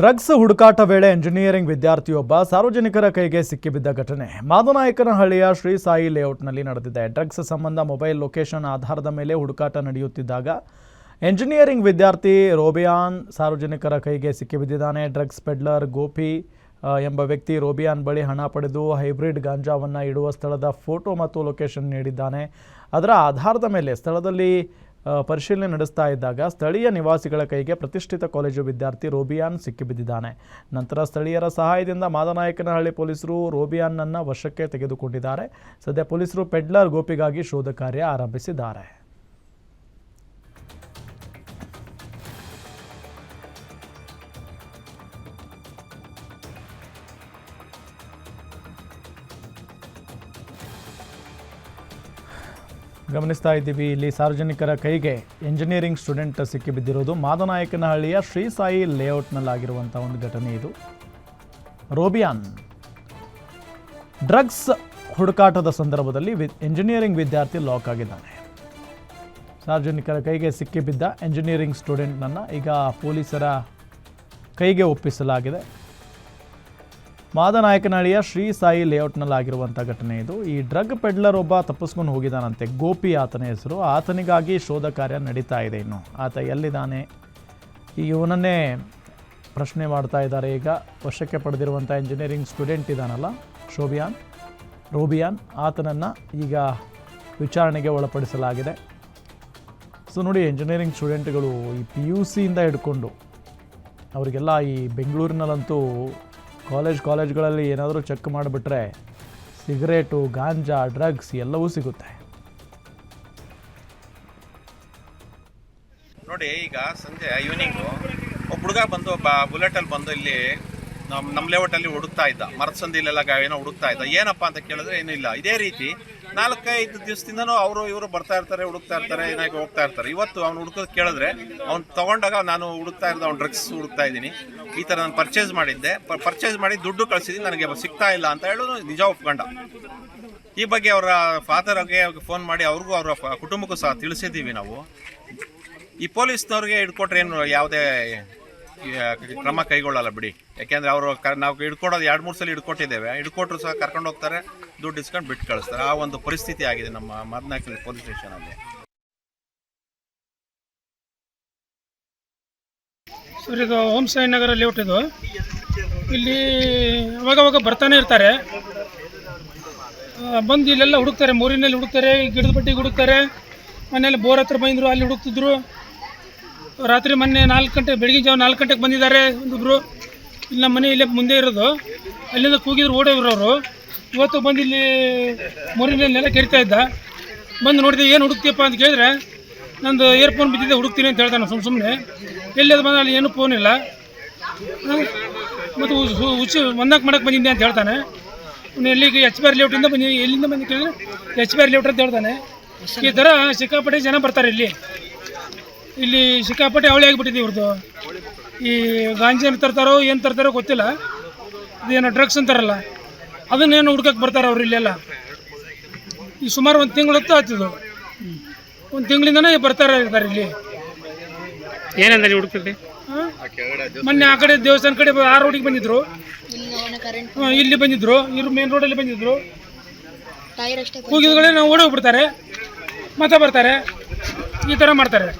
Drugs ಹುಡುಕಾಟ ವೇಳೆ engineering ವಿದ್ಯಾರ್ಥಿಯೊಬ್ಬ ಸಾರ್ವಜನಿಕರ ಕೈಗೆ ಸಿಕ್ಕಿಬಿದ್ದ ಘಟನೆ. ಮಾದನಾಯಕನಹಳ್ಳಿಯ ಶ್ರೀ ಸಾಯಿ ಲೇಔಟ್ನಲ್ಲಿ ನಡೆದಿದೆ. ಡ್ರಗ್ಸ್ ಸಂಬಂಧ ಮೊಬೈಲ್ ಲೊಕೇಶನ್ ಆಧಾರದ ಮೇಲೆ ಹುಡುಕಾಟ ನಡೆಯುತ್ತಿದ್ದಾಗ ಎಂಜಿನಿಯರಿಂಗ್ ವಿದ್ಯಾರ್ಥಿ ರೋಬಿಯಾನ್ ಸಾರ್ವಜನಿಕರ ಕೈಗೆ ಸಿಕ್ಕಿಬಿದ್ದಿದ್ದಾನೆ. ಡ್ರಗ್ಸ್ ಪೆಡ್ಲರ್ ಗೋಪಿ ಎಂಬ ವ್ಯಕ್ತಿ ರೋಬಿಯಾನ್ ಬಳಿ ಹಣ ಪಡೆದು ಹೈಬ್ರಿಡ್ ಗಾಂಜಾವನ್ನು ಇಡುವ ಸ್ಥಳದ ಫೋಟೋ ಮತ್ತು ಲೊಕೇಶನ್ ನೀಡಿದ್ದಾನೆ. ಅದರ ಆಧಾರದ ಮೇಲೆ ಸ್ಥಳದಲ್ಲಿ ಪರಿಶೀಲನೆ ನಡೆಸ್ತಾ ಇದ್ದಾಗ ಸ್ಥಳೀಯ ನಿವಾಸಿಗಳ ಕೈಗೆ ಪ್ರತಿಷ್ಠಿತ ಕಾಲೇಜು ವಿದ್ಯಾರ್ಥಿ ರೋಬಿಯಾನ್ ಸಿಕ್ಕಿಬಿದ್ದಿದ್ದಾನೆ. ನಂತರ ಸ್ಥಳೀಯರ ಸಹಾಯದಿಂದ ಮಾದನಾಯಕನಹಳ್ಳಿ ಪೊಲೀಸರು ರೋಬಿಯಾನ್ನನ್ನು ವಶಕ್ಕೆ ತೆಗೆದುಕೊಂಡಿದ್ದಾರೆ. ಸದ್ಯ ಪೊಲೀಸರು ಪೆಡ್ಲರ್ ಗೋಪಿಗಾಗಿ ಶೋಧ ಕಾರ್ಯ ಆರಂಭಿಸಿದ್ದಾರೆ. ಗಮನಿಸ್ತಾ ಇದ್ದೀವಿ. ಇಲ್ಲಿ ಸಾರ್ವಜನಿಕರ ಕೈಗೆ ಎಂಜಿನಿಯರಿಂಗ್ ಸ್ಟೂಡೆಂಟ್ ಸಿಕ್ಕಿಬಿದ್ದಿರೋದು ಮಾದನಾಯಕನಹಳ್ಳಿಯ ಶ್ರೀ ಸಾಯಿ ಲೇಔಟ್ನಲ್ಲಾಗಿರುವಂಥ ಒಂದು ಘಟನೆ ಇದು. ರೋಬಿಯಾನ್, ಡ್ರಗ್ಸ್ ಹುಡುಕಾಟದ ಸಂದರ್ಭದಲ್ಲಿ ಎಂಜಿನಿಯರಿಂಗ್ ವಿದ್ಯಾರ್ಥಿ ಲಾಕ್ ಆಗಿದ್ದಾನೆ. ಸಾರ್ವಜನಿಕರ ಕೈಗೆ ಸಿಕ್ಕಿಬಿದ್ದ ಎಂಜಿನಿಯರಿಂಗ್ ಸ್ಟೂಡೆಂಟ್ನನ್ನು ಈಗ ಪೊಲೀಸರ ಕೈಗೆ ಒಪ್ಪಿಸಲಾಗಿದೆ. ಮಾದನಾಯಕನಹಳ್ಳಿಯ ಶ್ರೀ ಸಾಯಿ ಲೇಔಟ್ನಲ್ಲಾಗಿರುವಂಥ ಘಟನೆ ಇದು. ಈ ಡ್ರಗ್ ಪೆಡ್ಲರ್ ಒಬ್ಬ ತಪ್ಪಿಸ್ಕೊಂಡು ಹೋಗಿದ್ದಾನಂತೆ. ಗೋಪಿ ಆತನ ಹೆಸರು. ಆತನಿಗಾಗಿ ಶೋಧ ಕಾರ್ಯ ನಡೀತಾ ಇದೆ ಇನ್ನು. ಆತ ಎಲ್ಲಿದ್ದಾನೆ? ಈ ಇವನನ್ನೇ ಪ್ರಶ್ನೆ ಮಾಡ್ತಾ ಇದ್ದಾರೆ. ಈಗ ವಶಕ್ಕೆ ಪಡೆದಿರುವಂಥ ಇಂಜಿನಿಯರಿಂಗ್ ಸ್ಟೂಡೆಂಟ್ ಇದ್ದಾನಲ್ಲ, ಶೋಭಿಯಾನ್, ರೋಬಿಯಾನ್, ಆತನನ್ನು ಈಗ ವಿಚಾರಣೆಗೆ ಒಳಪಡಿಸಲಾಗಿದೆ. ಸೊ ನೋಡಿ ಇಂಜಿನಿಯರಿಂಗ್ ಸ್ಟೂಡೆಂಟ್ಗಳು ಈ ಪಿ ಯು ಸಿಯಿಂದ ಹಿಡ್ಕೊಂಡು, ಅವರಿಗೆಲ್ಲ ಈ ಬೆಂಗಳೂರಿನಲ್ಲಂತೂ ಕಾಲೇಜ್ ಕಾಲೇಜ್ಗಳಲ್ಲಿ ಏನಾದರೂ ಚೆಕ್ ಮಾಡಿಬಿಟ್ರೆ ಸಿಗರೇಟು, ಗಾಂಜಾ, ಡ್ರಗ್ಸ್ ಎಲ್ಲವೂ ಸಿಗುತ್ತೆ. ನೋಡಿ, ಈಗ ಸಂಜೆ ಈವ್ನಿಂಗು ಒಬ್ಬ ಹುಡುಗ ಬಂದು, ಒಬ್ಬ ಬುಲೆಟಲ್ಲಿ ಬಂದು ಇಲ್ಲಿ ನಮ್ಮ ನಮ್ಮ ಲೇಔಟಲ್ಲಿ ಹುಡುಕ್ತಾ ಇದ್ದ. ಮರದ ಸಂದಿಲೆಲ್ಲ ಏನೋ ಹುಡುಕ್ತಾ ಇದ್ದ. ಏನಪ್ಪ ಅಂತ ಕೇಳಿದ್ರೆ ಏನೂ ಇಲ್ಲ ಇದೇ ರೀತಿ ನಾಲ್ಕೈದು ದಿವಸದಿಂದನೂ ಅವರು ಇವರು ಬರ್ತಾ ಇರ್ತಾರೆ, ಹುಡುಕ್ತಾ ಇರ್ತಾರೆ, ಏನಾಗಿ ಹೋಗ್ತಾ ಇರ್ತಾರೆ. ಇವತ್ತು ಅವ್ನು ಹುಡುಕೋದು ಕೇಳಿದ್ರೆ ಅವ್ನು ತಗೊಂಡಾಗ ನಾನು ಹುಡುಕ್ತಾ ಇರೋದು, ಅವ್ನು ಡ್ರಗ್ಸ್ ಹುಡುಕ್ತಾ ಇದ್ದೀನಿ. ಈ ಥರ ನಾನು ಪರ್ಚೇಸ್ ಮಾಡಿದ್ದೆ. ಪರ್ಚೇಸ್ ಮಾಡಿ ದುಡ್ಡು ಕಳಿಸಿದ್ದೀನಿ, ನನಗೆ ಸಿಗ್ತಾ ಇಲ್ಲ ಅಂತ ಹೇಳೋದು ನಿಜ ಒಪ್ಕೊಂಡ. ಈ ಬಗ್ಗೆ ಅವರ ಫಾದರ್ಗೆ ಫೋನ್ ಮಾಡಿ ಅವ್ರಿಗೂ ಅವರ ಕುಟುಂಬಕ್ಕೂ ಸಹ ತಿಳಿಸಿದ್ದೀವಿ ನಾವು. ಈ ಪೊಲೀಸ್ನವ್ರಿಗೆ ಹಿಡ್ಕೊಟ್ರೆ ಏನು ಯಾವುದೇ ಕ್ರಮ ಕೈಗೊಳ್ಳಲ್ಲ ಬಿಡಿ. ಯಾಕೆಂದ್ರೆ ಅವರು ನಾವು ಹಿಡ್ಕೊಡೋದು ಎರಡು, ಮೂರು ಸಲ ಹಿಡ್ಕೊಟ್ಟಿದ್ದೇವೆ. ಹಿಡ್ಕೊಟ್ರು ಸಹ ಕರ್ಕೊಂಡು ಹೋಗ್ತಾರೆ, ದುಡ್ಡು ಇಸ್ಕೊಂಡು ಬಿಟ್ಟು ಕಳಿಸ್ತಾರೆ. ಆ ಒಂದು ಪರಿಸ್ಥಿತಿ ಆಗಿದೆ ನಮ್ಮ ಮದ್ನಾಯ್ಕಲ್ಲಿ ಪೊಲೀಸ್ ಸ್ಟೇಷನಲ್ಲಿ ಸರ್ ಇದು ಓಂ ಸಾಯಿ ನಗರ ಲೇಔಟ್ ಇದು. ಇಲ್ಲಿ ಅವಾಗವಾಗ ಬರ್ತಾನೆ ಇರ್ತಾರೆ. ಬಂದು ಇಲ್ಲೆಲ್ಲ ಹುಡುಕ್ತಾರೆ. ಮೂರಿನಲ್ಲಿ ಹುಡುಕ್ತಾರೆ, ಗಿಡದ ಬಟ್ಟಿಗೆ ಹುಡುಕ್ತಾರೆ. ಮನೇಲಿ ಬೋರ್ ಹತ್ರ ಬಂದರು ಅಲ್ಲಿ ಹುಡುಕ್ತಿದ್ರು. ರಾತ್ರಿ ಮೊನ್ನೆ ನಾಲ್ಕು ಗಂಟೆ, ಬೆಳಗ್ಗೆ ಜಾವ ನಾಲ್ಕು ಗಂಟೆಗೆ ಬಂದಿದ್ದಾರೆ ಒಂದಿಬ್ಬರು ಇಲ್ಲಿ ನಮ್ಮ ಮನೆ ಇಲ್ಲೇ ಮುಂದೆ ಇರೋದು. ಅಲ್ಲಿಂದ ಕೂಗಿದ್ರು ಓಡೋದ್ರು ಅವರು ಇವತ್ತು ಬಂದು ಇಲ್ಲಿ ನೆಲ ಕೆರಿತಾ ಇದ್ದ. ಬಂದು ನೋಡಿದೆ, ಏನು ಹುಡುಕ್ತಿಯಪ್ಪ? ಅಂತ ಕೇಳಿದ್ರೆ, ನಂದು ಏರ್ಫೋನ್ ಬಿದ್ದಿದ್ದೆ ಹುಡುಕ್ತೀನಿ ಅಂತ ಹೇಳ್ತಾನೆ ಸುಮ್ಮ ಸುಮ್ಮನೆ ಎಲ್ಲಿ ಅದು ಬಂದ ಅಲ್ಲಿ ಏನೂ ಫೋನ್ ಇಲ್ಲ? ಮತ್ತು ಹುಚ್ಚು ಒಂದಕ್ಕೆ ಮಾಡಕ್ಕೆ ಬಂದಿದ್ದೆ ಅಂತ ಹೇಳ್ತಾನೆ. ಎಲ್ಲಿಗೆ ಎಚ್ ಬಿ ಆರ್ ಲೇಔಟಿಂದ ಬಂದಿ ಎಲ್ಲಿಂದ ಬಂದು ಕೇಳಿದ್ರೆ ಎಚ್ ಬಿ ಆರ್ ಲೇಔಟ್ ಅಂತ ಹೇಳ್ತಾನೆ. ಈ ಥರ ಸಿಕ್ಕಾಪಟ್ಟೆ ಜನ ಬರ್ತಾರೆ ಇಲ್ಲಿ. ಇಲ್ಲಿ ಸಿಕ್ಕಾಪಟ್ಟೆ ಅವಳಿ ಆಗಿಬಿಟ್ಟಿದೆ ಇವ್ರದ್ದು. ಈ ಗಾಂಜಿನ ತರ್ತಾರೋ ಏನು ತರ್ತಾರೋ ಗೊತ್ತಿಲ್ಲ. ಇದೇನೋ ಡ್ರಗ್ಸ್ ಅಂತಾರಲ್ಲ. ಅದನ್ನೇನು ಹುಡ್ಕಕ್ಕೆ ಬರ್ತಾರೆ ಅವ್ರು ಇಲ್ಲೆಲ್ಲ. ಈ ಸುಮಾರು ಒಂದು ತಿಂಗಳು ಹೊತ್ತು ಆಯ್ತಿದ್ದು ಒಂದು ತಿಂಗಳಿಂದನೇ ಬರ್ತಾರೆ ಇರ್ತಾರೆ ಇಲ್ಲಿ. ಏನಂದ ಹುಡುಕಿ? ಮೊನ್ನೆ ಆ ಕಡೆ ದೇವಸ್ಥಾನ ಕಡೆ ಆ ರೋಡಿಗೆ ಬಂದಿದ್ರು. ಹಾ, ಇಲ್ಲಿ ಬಂದಿದ್ರು. ಇವ್ರು ಮೇನ್ ರೋಡಲ್ಲಿ ಬಂದಿದ್ರು. ಟೈರ್ ಅಷ್ಟೇ ಕೂಗಿದ್ಗಳೇ ನಾವು ಓಡೋಗ್ಬಿಡ್ತಾರೆ. ಮತ್ತೆ ಬರ್ತಾರೆ. ಈ ಥರ ಮಾಡ್ತಾರೆ.